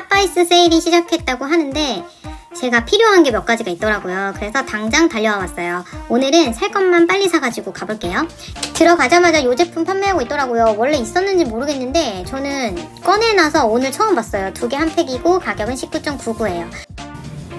핫바이스 세일이 시작했다고 하는데 제가 필요한 게 몇 가지가 있더라고요. 그래서 당장 달려와 봤어요. 오늘은 살 것만 빨리 사가지고 가볼게요. 들어가자마자 이 제품 판매하고 있더라고요. 원래 있었는지 모르겠는데 저는 꺼내놔서 오늘 처음 봤어요. 두 개 한 팩이고 가격은 19.99예요.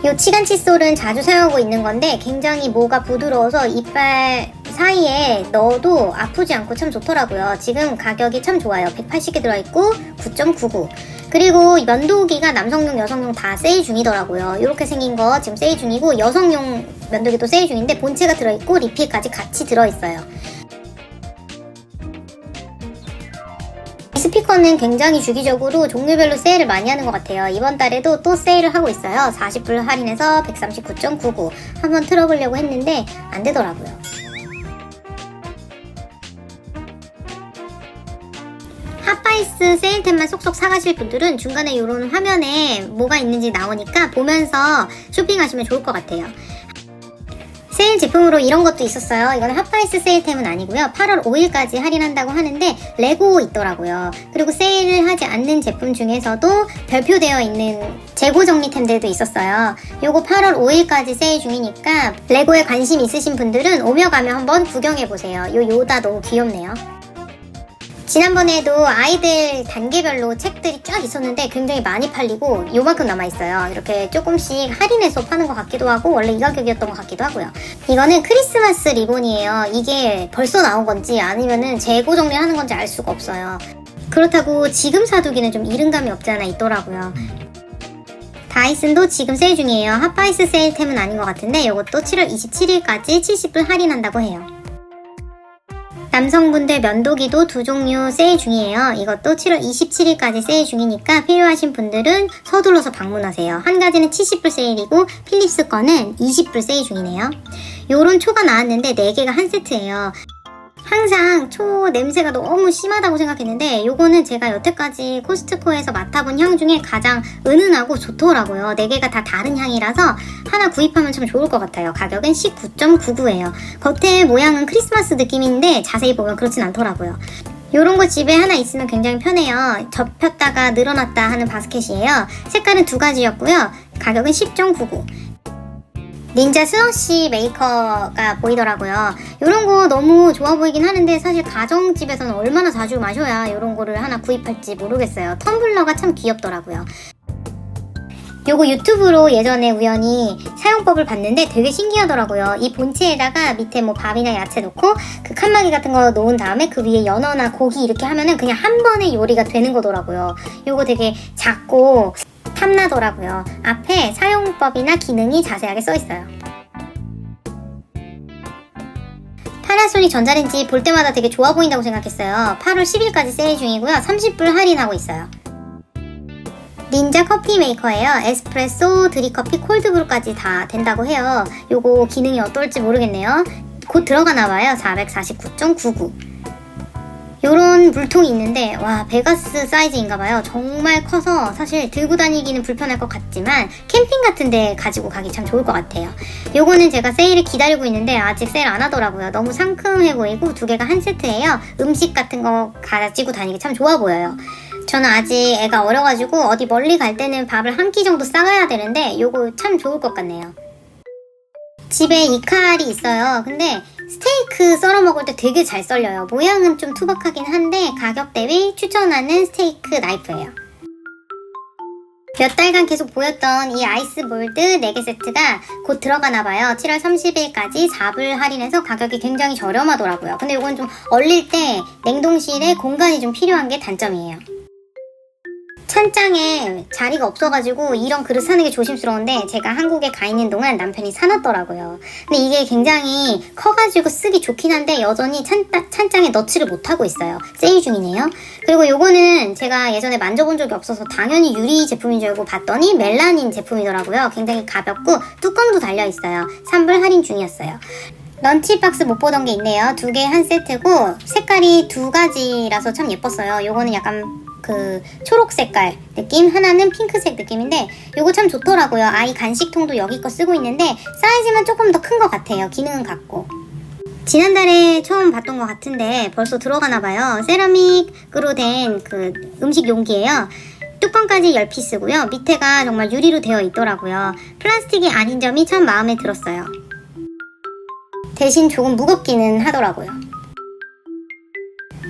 이 치간 칫솔은 자주 사용하고 있는 건데 굉장히 모가 부드러워서 이빨 사이에 넣어도 아프지 않고 참 좋더라고요. 지금 가격이 참 좋아요. 180개 들어있고 9.99. 그리고 면도기가 남성용, 여성용 다 세일 중이더라고요. 이렇게 생긴 거 지금 세일 중이고 여성용 면도기도 세일 중인데 본체가 들어있고 리필까지 같이 들어있어요. 이 스피커는 굉장히 주기적으로 종류별로 세일을 많이 하는 것 같아요. 이번 달에도 또 세일을 하고 있어요. 40불 할인해서 139.99. 한번 틀어보려고 했는데 안 되더라고요. 핫바이스 세일템만 쏙쏙 사가실 분들은 중간에 이런 화면에 뭐가 있는지 나오니까 보면서 쇼핑하시면 좋을 것 같아요. 세일 제품으로 이런 것도 있었어요. 이거는 핫바이스 세일템은 아니고요. 8월 5일까지 할인한다고 하는데 레고 있더라고요. 그리고 세일을 하지 않는 제품 중에서도 별표되어 있는 재고 정리템들도 있었어요. 요거 8월 5일까지 세일 중이니까 레고에 관심 있으신 분들은 오며 가며 한번 구경해 보세요. 요 요다 너무 귀엽네요. 지난번에도 아이들 단계별로 책들이 쫙 있었는데 굉장히 많이 팔리고 요만큼 남아있어요. 이렇게 조금씩 할인해서 파는 것 같기도 하고 원래 이 가격이었던 것 같기도 하고요. 이거는 크리스마스 리본이에요. 이게 벌써 나온 건지 아니면은 재고 정리하는 건지 알 수가 없어요. 그렇다고 지금 사두기는 좀 이른감이 없지 않아 있더라고요. 다이슨도 지금 세일 중이에요. 핫바이스 세일템은 아닌 것 같은데 이것도 7월 27일까지 70불 할인한다고 해요. 남성분들 면도기도 두 종류 세일 중이에요. 이것도 7월 27일까지 세일 중이니까 필요하신 분들은 서둘러서 방문하세요. 한 가지는 70불 세일이고 필립스 거는 20불 세일 중이네요. 요런 초가 나왔는데 4개가 한 세트예요. 항상 초 냄새가 너무 심하다고 생각했는데 요거는 제가 여태까지 코스트코에서 맡아본 향 중에 가장 은은하고 좋더라고요. 4개가 다 다른 향이라서 하나 구입하면 참 좋을 것 같아요. 가격은 19.99예요. 겉에 모양은 크리스마스 느낌인데 자세히 보면 그렇진 않더라고요. 요런 거 집에 하나 있으면 굉장히 편해요. 접혔다가 늘어났다 하는 바스켓이에요. 색깔은 두 가지였고요. 가격은 10.99. 닌자 슬러시 메이커가 보이더라고요. 이런 거 너무 좋아 보이긴 하는데 사실 가정집에서는 얼마나 자주 마셔야 이런 거를 하나 구입할지 모르겠어요. 텀블러가 참 귀엽더라고요. 요거 유튜브로 예전에 우연히 사용법을 봤는데 되게 신기하더라고요. 이 본체에다가 밑에 뭐 밥이나 야채 넣고 그 칸막이 같은 거 놓은 다음에 그 위에 연어나 고기 이렇게 하면은 그냥 한 번에 요리가 되는 거더라고요. 요거 되게 작고 탐나더라고요. 앞에 사용법이나 기능이 자세하게 써 있어요. 파나소닉 전자레인지 볼 때마다 되게 좋아 보인다고 생각했어요. 8월 10일까지 세일 중이고요. 30불 할인하고 있어요. 닌자 커피 메이커예요. 에스프레소, 드립커피, 콜드브루까지 다 된다고 해요. 요거 기능이 어떨지 모르겠네요. 곧 들어가나 봐요. 449.99. 요런 물통이 있는데 와 베가스 사이즈인가 봐요. 정말 커서 사실 들고 다니기는 불편할 것 같지만 캠핑 같은 데 가지고 가기 참 좋을 것 같아요. 요거는 제가 세일을 기다리고 있는데 아직 세일 안 하더라고요. 너무 상큼해 보이고 두 개가 한 세트예요. 음식 같은 거 가지고 다니기 참 좋아 보여요. 저는 아직 애가 어려가지고 어디 멀리 갈 때는 밥을 한 끼 정도 싸가야 되는데 요거 참 좋을 것 같네요. 집에 이 칼이 있어요. 근데 스테이크 썰어 먹을 때 되게 잘 썰려요. 모양은 좀 투박하긴 한데 가격 대비 추천하는 스테이크 나이프예요. 몇 달간 계속 보였던 이 아이스 몰드 4개 세트가 곧 들어가나 봐요. 7월 30일까지 4불 할인해서 가격이 굉장히 저렴하더라고요. 근데 이건 좀 얼릴 때 냉동실에 공간이 좀 필요한 게 단점이에요. 찬장에 자리가 없어가지고 이런 그릇 사는 게 조심스러운데 제가 한국에 가 있는 동안 남편이 사놨더라고요. 근데 이게 굉장히 커가지고 쓰기 좋긴 한데 여전히 찬, 찬장에 넣지를 못하고 있어요. 세일 중이네요. 그리고 요거는 제가 예전에 만져본 적이 없어서 당연히 유리 제품인 줄 알고 봤더니 멜라닌 제품이더라고요. 굉장히 가볍고 뚜껑도 달려있어요. 3불 할인 중이었어요. 런치박스 못 보던 게 있네요. 두 개 한 세트고 색깔이 두 가지라서 참 예뻤어요. 요거는 약간 그 초록 색깔 느낌 하나는 핑크색 느낌인데 요거 참 좋더라고요 아이 간식통도 여기 거 쓰고 있는데 사이즈만 조금 더 큰 것 같아요 기능은 같고 지난달에 처음 봤던 것 같은데 벌써 들어가나 봐요 세라믹으로 된 그 음식 용기예요 뚜껑까지 10피스고요. 밑에가 정말 유리로 되어 있더라고요. 플라스틱이 아닌 점이 참 마음에 들었어요. 대신 조금 무겁기는 하더라고요.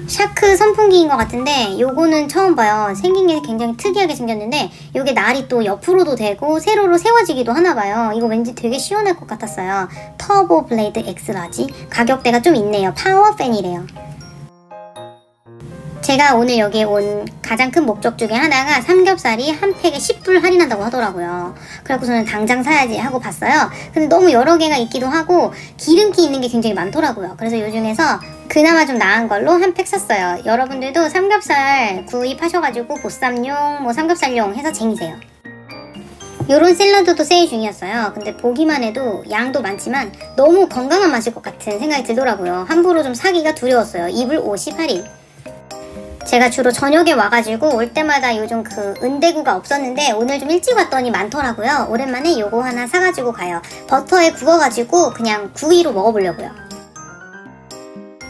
샤크 선풍기인 것 같은데 요거는 처음 봐요. 생긴 게 굉장히 특이하게 생겼는데 요게 날이 또 옆으로도 되고 세로로 세워지기도 하나 봐요. 이거 왠지 되게 시원할 것 같았어요. 터보 블레이드 엑스라지 가격대가 좀 있네요. 파워팬이래요. 제가 오늘 여기에 온 가장 큰 목적 중에 하나가 삼겹살이 한 팩에 10불 할인한다고 하더라고요. 그래갖고 저는 당장 사야지 하고 봤어요. 근데 너무 여러 개가 있기도 하고 기름기 있는 게 굉장히 많더라고요. 그래서 요 중에서 그나마 좀 나은 걸로 한 팩 샀어요. 여러분들도 삼겹살 구입하셔가지고 보쌈용, 뭐 삼겹살용 해서 쟁이세요. 요런 샐러드도 세일 중이었어요. 근데 보기만 해도 양도 많지만 너무 건강한 맛일 것 같은 생각이 들더라고요. 함부로 좀 사기가 두려웠어요. 이불 58일. 제가 주로 저녁에 와가지고 올 때마다 요즘 그 은대구가 없었는데 오늘 좀 일찍 왔더니 많더라고요. 오랜만에 요거 하나 사가지고 가요. 버터에 구워가지고 그냥 구이로 먹어보려고요.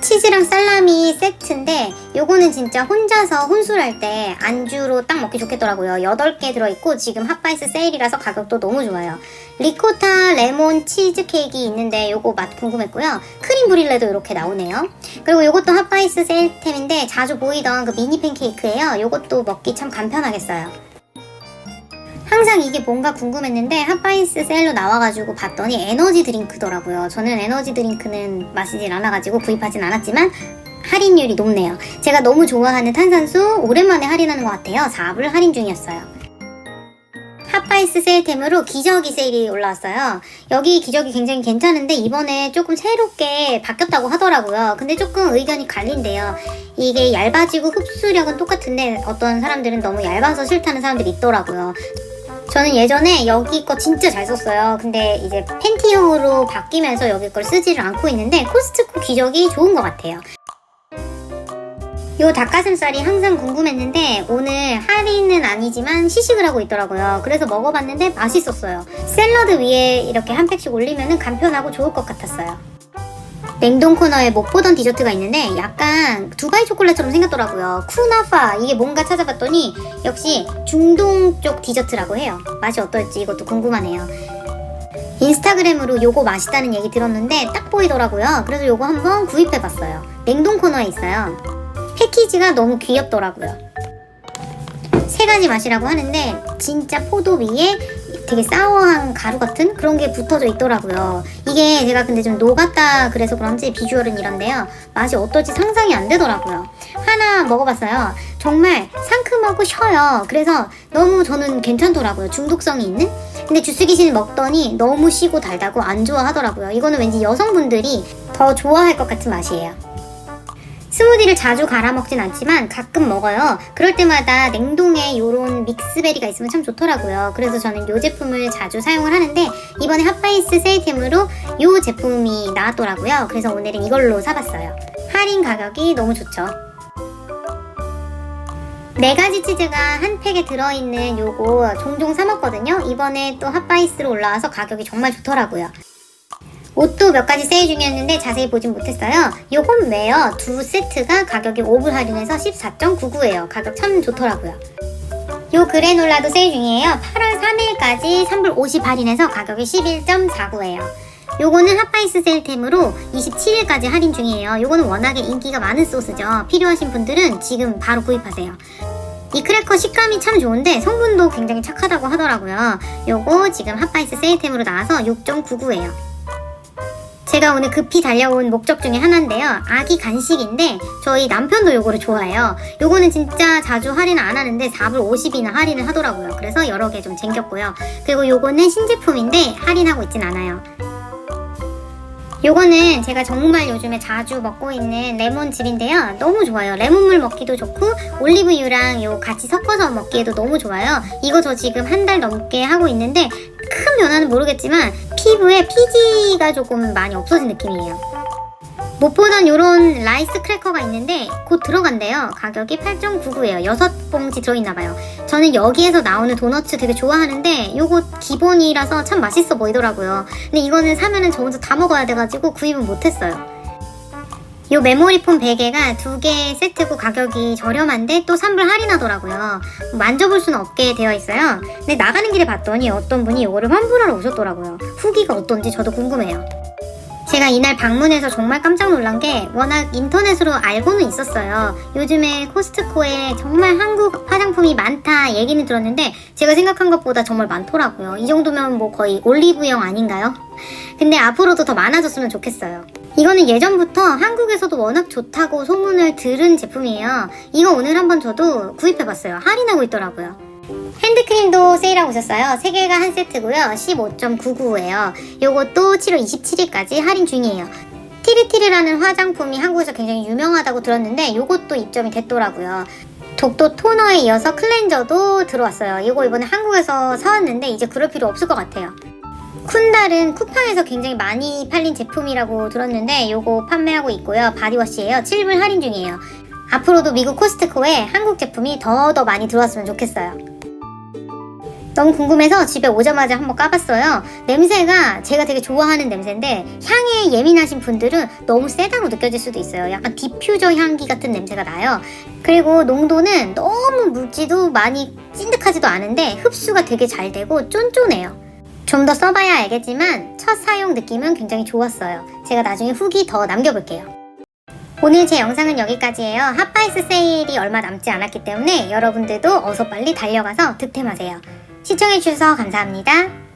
치즈랑 살라미 세트인데 요거는 진짜 혼자서 혼술할 때 안주로 딱 먹기 좋겠더라고요. 8개 들어있고 지금 핫바이스 세일이라서 가격도 너무 좋아요. 리코타 레몬 치즈 케이크 있는데 요거 맛 궁금했고요. 크림 브릴레도 이렇게 나오네요. 그리고 요것도 핫바이스 세일템인데 자주 보이던 그 미니 팬케이크예요. 요것도 먹기 참 간편하겠어요. 항상 이게 뭔가 궁금했는데 핫바이스 세일로 나와가지고 봤더니 에너지 드링크더라고요. 저는 에너지 드링크는 마시질 않아가지고 구입하진 않았지만 할인율이 높네요. 제가 너무 좋아하는 탄산수 오랜만에 할인하는 것 같아요. 4불 할인 중이었어요. 핫바이스 세일템으로 기저귀 세일이 올라왔어요. 여기 기저귀 굉장히 괜찮은데 이번에 조금 새롭게 바뀌었다고 하더라고요. 근데 조금 의견이 갈린대요. 이게 얇아지고 흡수력은 똑같은데 어떤 사람들은 너무 얇아서 싫다는 사람들이 있더라고요. 저는 예전에 여기 거 진짜 잘 썼어요. 근데 이제 팬티형으로 바뀌면서 여기 걸 쓰지를 않고 있는데 코스트코 기저귀 좋은 것 같아요. 요 닭가슴살이 항상 궁금했는데 오늘 할인은 아니지만 시식을 하고 있더라고요. 그래서 먹어봤는데 맛있었어요. 샐러드 위에 이렇게 한 팩씩 올리면 간편하고 좋을 것 같았어요. 냉동 코너에 못 보던 디저트가 있는데 약간 두바이 초콜릿처럼 생겼더라고요. 쿠나파 이게 뭔가 찾아봤더니 역시 중동 쪽 디저트라고 해요. 맛이 어떨지 이것도 궁금하네요. 인스타그램으로 요거 맛있다는 얘기 들었는데 딱 보이더라고요. 그래서 요거 한번 구입해봤어요. 냉동 코너에 있어요. 패키지가 너무 귀엽더라고요. 세 가지 맛이라고 하는데 진짜 포도 위에 되게 사워한 가루 같은 그런 게 붙어져 있더라고요. 이게 제가 근데 좀 녹았다 그래서 그런지 비주얼은 이런데요. 맛이 어떨지 상상이 안 되더라고요. 하나 먹어봤어요. 정말 상큼하고 셔요. 그래서 너무 저는 괜찮더라고요. 중독성이 있는? 근데 주스 귀신 먹더니 너무 시고 달다고 안 좋아하더라고요. 이거는 왠지 여성분들이 더 좋아할 것 같은 맛이에요. 스무디를 자주 갈아 먹진 않지만 가끔 먹어요. 그럴 때마다 냉동에 요런 믹스베리가 있으면 참 좋더라고요. 그래서 저는 요 제품을 자주 사용을 하는데 이번에 핫바이스 세일템으로 요 제품이 나왔더라고요. 그래서 오늘은 이걸로 사봤어요. 할인 가격이 너무 좋죠. 네 가지 치즈가 한 팩에 들어있는 요거 종종 사 먹거든요. 이번에 또 핫바이스로 올라와서 가격이 정말 좋더라고요. 옷도 몇 가지 세일 중이었는데 자세히 보진 못했어요. 이 홈웨어 두 세트가 가격이 5불 할인해서 14.99예요. 가격 참 좋더라고요. 요 그래놀라도 세일 중이에요. 8월 3일까지 3불 50 할인해서 가격이 11.49예요. 요거는 핫바이스 세일템으로 27일까지 할인 중이에요. 요거는 워낙에 인기가 많은 소스죠. 필요하신 분들은 지금 바로 구입하세요. 이 크래커 식감이 참 좋은데 성분도 굉장히 착하다고 하더라고요. 요거 지금 핫바이스 세일템으로 나와서 6.99예요. 제가 오늘 급히 달려온 목적 중에 하나인데요. 아기 간식인데 저희 남편도 요거를 좋아해요. 요거는 진짜 자주 할인 안 하는데 4불 50이나 할인을 하더라고요. 그래서 여러 개좀 챙겼고요. 그리고 요거는 신제품인데 할인하고 있진 않아요. 요거는 제가 정말 요즘에 자주 먹고 있는 레몬즙인데요. 너무 좋아요. 레몬물 먹기도 좋고 올리브유랑 요 같이 섞어서 먹기에도 너무 좋아요. 이거 저 지금 한 달 넘게 하고 있는데 큰 변화는 모르겠지만 피부에 피지가 조금 많이 없어진 느낌이에요. 못 보던 요런 라이스 크래커가 있는데 곧 들어간대요. 가격이 8.99예요. 6봉지 들어있나봐요. 저는 여기에서 나오는 도너츠 되게 좋아하는데 요거 기본이라서 참 맛있어 보이더라고요. 근데 이거는 사면은 저 혼자 다 먹어야 돼가지고 구입은 못했어요. 요 메모리폼 베개가 두 개 세트고 가격이 저렴한데 또 3불 할인하더라고요. 만져볼 수는 없게 되어 있어요. 근데 나가는 길에 봤더니 어떤 분이 이거를 환불하러 오셨더라고요. 후기가 어떤지 저도 궁금해요. 제가 이날 방문해서 정말 깜짝 놀란 게 워낙 인터넷으로 알고는 있었어요. 요즘에 코스트코에 정말 한국 화장품이 많다 얘기는 들었는데 제가 생각한 것보다 정말 많더라고요. 이 정도면 뭐 거의 올리브영 아닌가요? 근데 앞으로도 더 많아졌으면 좋겠어요. 이거는 예전부터 한국에서도 워낙 좋다고 소문을 들은 제품이에요. 이거 오늘 한번 저도 구입해봤어요. 할인하고 있더라고요. 핸드크림도 세일하고 있었어요. 3개가 한 세트고요. 15.99예요. 요것도 7월 27일까지 할인 중이에요. 티르티르라는 화장품이 한국에서 굉장히 유명하다고 들었는데 요것도 입점이 됐더라고요. 독도 토너에 이어서 클렌저도 들어왔어요. 이거 이번에 한국에서 사왔는데 이제 그럴 필요 없을 것 같아요. 쿤달은 쿠팡에서 굉장히 많이 팔린 제품이라고 들었는데 요거 판매하고 있고요. 바디워시예요. 7불 할인 중이에요. 앞으로도 미국 코스트코에 한국 제품이 더더 많이 들어왔으면 좋겠어요. 너무 궁금해서 집에 오자마자 한번 까봤어요. 냄새가 제가 되게 좋아하는 냄새인데 향에 예민하신 분들은 너무 세다고 느껴질 수도 있어요. 약간 디퓨저 향기 같은 냄새가 나요. 그리고 농도는 너무 묽지도 많이 찐득하지도 않은데 흡수가 되게 잘 되고 쫀쫀해요. 좀 더 써봐야 알겠지만 첫 사용 느낌은 굉장히 좋았어요. 제가 나중에 후기 더 남겨볼게요. 오늘 제 영상은 여기까지예요. 핫바이스 세일이 얼마 남지 않았기 때문에 여러분들도 어서 빨리 달려가서 득템하세요. 시청해주셔서 감사합니다.